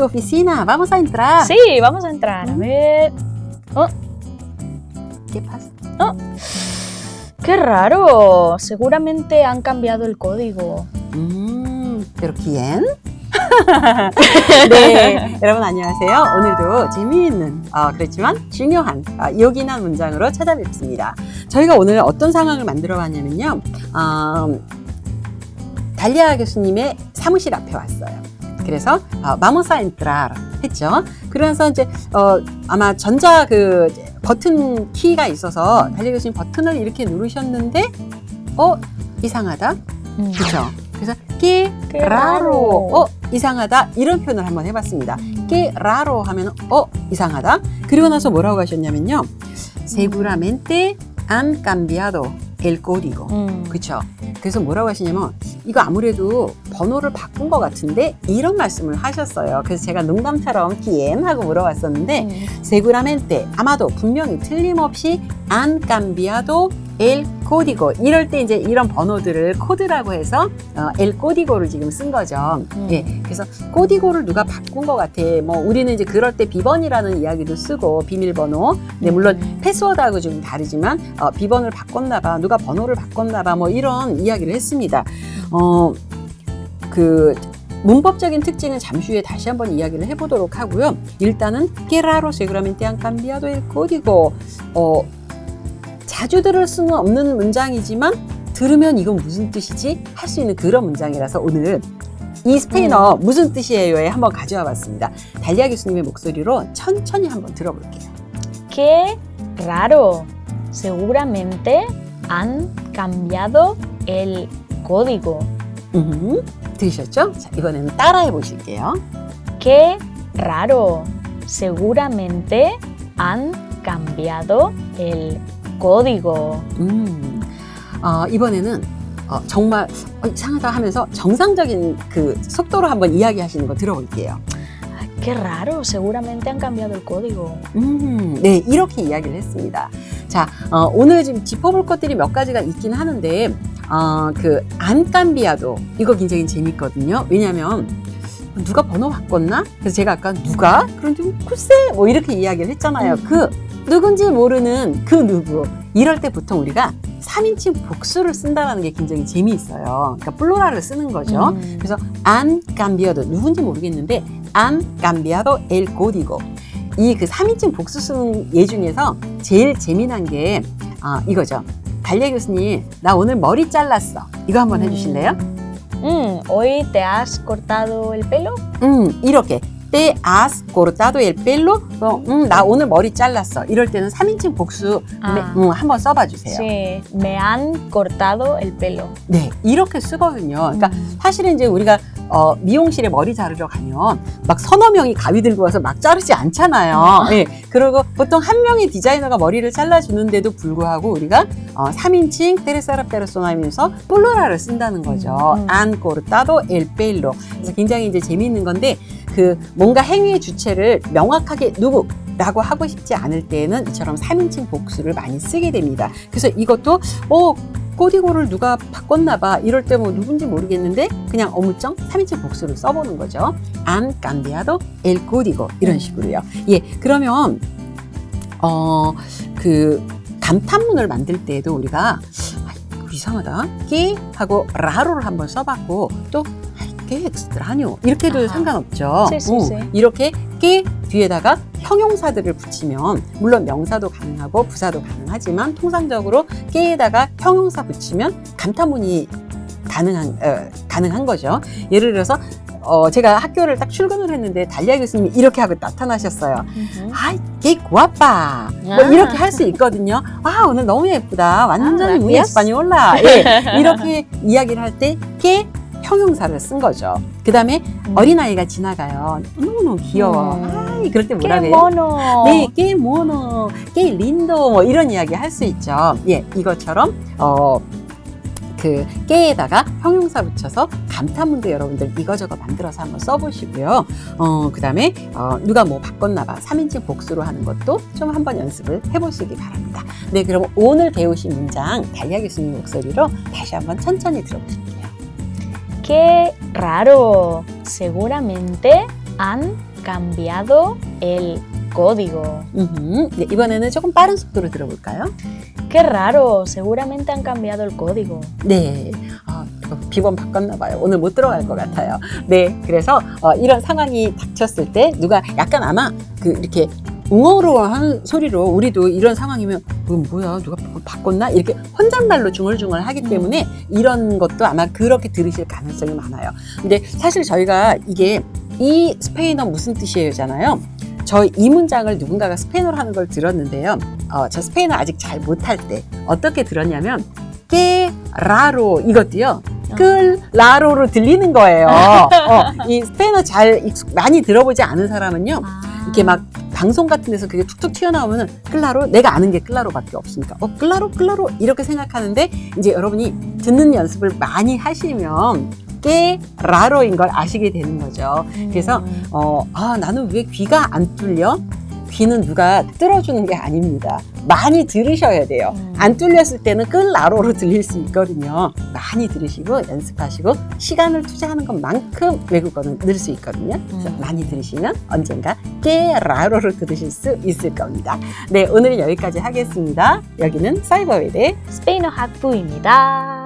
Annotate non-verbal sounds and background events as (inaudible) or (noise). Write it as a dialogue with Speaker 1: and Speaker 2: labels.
Speaker 1: tu oficina. Vamos a entrar.
Speaker 2: Sí, vamos a entrar. A ver. Oh,
Speaker 1: ¿Qué pasa?
Speaker 2: qué raro. Seguramente han cambiado el código.
Speaker 1: 음, pero quién? 네, 여러분 안녕하세요. 오늘도 재미있는 어, 그렇지만 중요한 어, 요긴한 문장으로 찾아뵙습니다. 저희가 오늘 어떤 상황을 만들어 봤냐면요. 어, 달리아 교수님의 사무실 앞에 왔어요. 그래서 어, 마모사 엔트라 했죠. 그래서 이제 어, 아마 전자 그 버튼 키가 있어서 교수님 버튼을 이렇게 누르셨는데 어 이상하다.
Speaker 2: Mm.
Speaker 1: 그렇죠. 그래서 깨
Speaker 2: Qué
Speaker 1: 라로
Speaker 2: raro.
Speaker 1: 어 이상하다 이런 표현을 한번 해봤습니다. 깨 라로 하면 어 이상하다. 그리고 나서 뭐라고 하셨냐면요. seguramente han cambiado el código.
Speaker 2: Mm.
Speaker 1: 그렇죠. 그래서 뭐라고 하시냐면 이거 아무래도 번호를 바꾼 것 같은데 이런 말씀을 하셨어요. 그래서 제가 농담처럼 quién 하고 물어봤었는데
Speaker 2: Mm.
Speaker 1: seguramente 아마도 분명히 틀림없이 el código 이럴 때 이제 이런 번호들을 코드라고 해서 어, el código를 지금 쓴 거죠.
Speaker 2: 음.
Speaker 1: 예, 그래서 코디고를 누가 바꾼 것 같아. 뭐 우리는 이제 그럴 때 비번이라는 이야기도 쓰고 비밀번호. 네, 물론
Speaker 2: 음.
Speaker 1: 패스워드하고 좀 다르지만 어, 비번을 바꿨나봐, 누가 번호를 바꿨나봐, 뭐 이런 이야기를 했습니다. 어, 그 문법적인 특징은 잠시 후에 다시 한번 이야기를 해보도록 하고요. 일단은 raro seguramente han cambiado el código. 어, 자주 들을 수는 없는 문장이지만 들으면 이건 무슨 뜻이지? 할 수 있는 그런 문장이라서 오늘 이 스페인어 무슨 뜻이에요에 한번 가져와 봤습니다. 달리아 교수님의 목소리로 천천히 한번 들어볼게요.
Speaker 2: Qué raro. Seguramente han cambiado el código.
Speaker 1: 음, 들으셨죠? 자, 이번에는 따라해 보실게요.
Speaker 2: Qué raro. Seguramente han cambiado el código.
Speaker 1: 음, 어, 이번에는 어, 정말 어, 이상하다 하면서 정상적인 그 속도로 한번 이야기하시는 거 들어볼게요.
Speaker 2: Qué raro. Seguramente han cambiado el código.
Speaker 1: 음, 네, 이렇게 이야기를 했습니다. 자, 어, 오늘 지금 짚어볼 것들이 몇 가지가 있긴 하는데, 어, 그, 안깜비아도, 이거 굉장히 재밌거든요. 왜냐면, 누가 번호 바꿨나? 그래서 제가 아까 누가? 그런데 글쎄, 뭐 이렇게 이야기를 했잖아요.
Speaker 2: 음.
Speaker 1: 그, 누군지 모르는 그 누구. 이럴 때 보통 우리가 3인칭 복수를 쓴다는 게 굉장히 재미있어요. 그러니까 플로라를 쓰는 거죠.
Speaker 2: 음.
Speaker 1: 그래서 han cambiado 누군지 모르겠는데 han cambiado el código 이그 3인칭 복수 쓰는 예 중에서 제일 재미난 게 아, 이거죠. 달려 교수님 나 오늘 머리 잘랐어. 이거 한번 해주실래요?
Speaker 2: Mm, ¿Hoy te has cortado el pelo?
Speaker 1: 음 이렇게 te has cortado el pelo 어, 음, 나 오늘 머리 잘랐어. 이럴 때는 3인칭 복수
Speaker 2: 아.
Speaker 1: 네, 음, 한번 써봐 주세요.
Speaker 2: Sí, me han cortado el pelo.
Speaker 1: 네 이렇게 쓰거든요. 그러니까
Speaker 2: 음.
Speaker 1: 사실은 이제 우리가 어, 미용실에 머리 자르러 가면 막 서너 명이 가위 들고 와서 막 자르지 않잖아요. 예. 그리고 보통 한 명의 디자이너가 머리를 잘라주는데도 불구하고 우리가 어, 3인칭 테레사라 페르소나면서 플로라를 쓴다는 거죠.
Speaker 2: 음.
Speaker 1: 안 cortado el pelo. 그래서 굉장히 이제 재미있는 건데 그 뭔가 행위의 주체를 명확하게 누구 라고 하고 싶지 않을 때에는 이처럼 3인칭 복수를 많이 쓰게 됩니다. 그래서 이것도 어 코디고를 누가 바꿨나 봐. 이럴 때 뭐 누군지 모르겠는데 그냥 어물쩡 3인칭 복수를 써보는 거죠. han cambiado el código 이런 식으로요. 예, 그러면 어 그 감탄문을 만들 때에도 우리가 아이, 이상하다. 깨 하고 라로를 한번 써봤고 또 깨 엑스트라뇨 이렇게도
Speaker 2: 아하.
Speaker 1: 상관없죠.
Speaker 2: 네.
Speaker 1: 이렇게 깨 뒤에다가 형용사들을 붙이면 물론 명사도 가능하고 부사도 가능하지만 통상적으로 깨에다가 형용사 붙이면 감탄문이 가능한 어, 가능한 거죠. 예를 들어서 어, 제가 학교를 딱 출근을 했는데 달리아 교수님이 이렇게 하고 나타나셨어요. 아이, 게 구아빠. 뭐
Speaker 2: 아.
Speaker 1: 이렇게 할 수 있거든요. 아, 오늘 너무 예쁘다. 완전히
Speaker 2: 아, gracias.
Speaker 1: española. 예, (laughs) 이렇게 이야기를 할 때, 게 형용사를 쓴 거죠. 그 다음에
Speaker 2: 음.
Speaker 1: 어린아이가 지나가요. 너무너무 귀여워.
Speaker 2: 음.
Speaker 1: 아이, 그럴 때 뭐라
Speaker 2: ¡Qué
Speaker 1: 그래요?
Speaker 2: mono!
Speaker 1: 네, 게 모노, 게 린도, 뭐 이런 이야기 할 수 있죠. 예, 이것처럼, 어, 그, 깨에다가 형용사 붙여서 감탄문도 여러분들 이거저거 만들어서 한번 써보시고요. 어, 그 다음에, 어, 누가 뭐 바꿨나 봐. 3인칭 복수로 하는 것도 좀 한번 연습을 해보시기 바랍니다. 네, 그럼 오늘 배우신 문장, 달리아 교수님 목소리로 다시 한번 천천히 들어보실게요.
Speaker 2: ¡Qué raro! Seguramente han cambiado el código.
Speaker 1: 음흠. 네, 이번에는 조금 빠른 속도로 들어볼까요?
Speaker 2: Qué raro, seguramente han cambiado el código.
Speaker 1: 네. 아, 이거 비번 바꿨나 봐요. 오늘 못 들어갈 것 같아요. 네. 그래서 어, 이런 상황이 닥쳤을 때 누가 약간 아마 그 이렇게 웅어로한 소리로 우리도 이런 상황이면 이건 뭐야 누가 바- 바꿨나 이렇게 혼잣말로 중얼중얼 하기 때문에 이런 것도 아마 그렇게 들으실 가능성이 많아요. 근데 사실 저희가 이게 이 스페인어 무슨 뜻이에요잖아요. 저 이 문장을 누군가가 스페인어로 하는 걸 들었는데요. 어, 저 스페인어 아직 잘 못할 때 어떻게 들었냐면 깨 라로 이것도요. 끌 라로로 들리는 거예요. (laughs) 어, 이 스페인어 잘 익숙, 많이 들어보지 않은 사람은요. 이렇게 막 방송 같은 데서 그게 툭툭 튀어나오면은 끌라로 내가 아는 게 끌라로밖에 없으니까 어 끌라로 끌라로 이렇게 생각하는데 이제 여러분이 듣는 연습을 많이 하시면 깨 라로인 걸 아시게 되는 거죠. 그래서
Speaker 2: Mm.
Speaker 1: 어, 아, 나는 왜 귀가 안 뚫려? 귀는 누가 뚫어주는 게 아닙니다. 많이 들으셔야 돼요.
Speaker 2: 음.
Speaker 1: 안 뚫렸을 때는 끌라로로 들릴 수 있거든요. 많이 들으시고 연습하시고 시간을 투자하는 것만큼 외국어는 늘 수 있거든요. 그래서
Speaker 2: 음.
Speaker 1: 많이 들으시면 언젠가 깨라로로 들으실 수 있을 겁니다. 네, 오늘은 여기까지 하겠습니다. 여기는 사이버웨드
Speaker 2: 스페인어 학부입니다.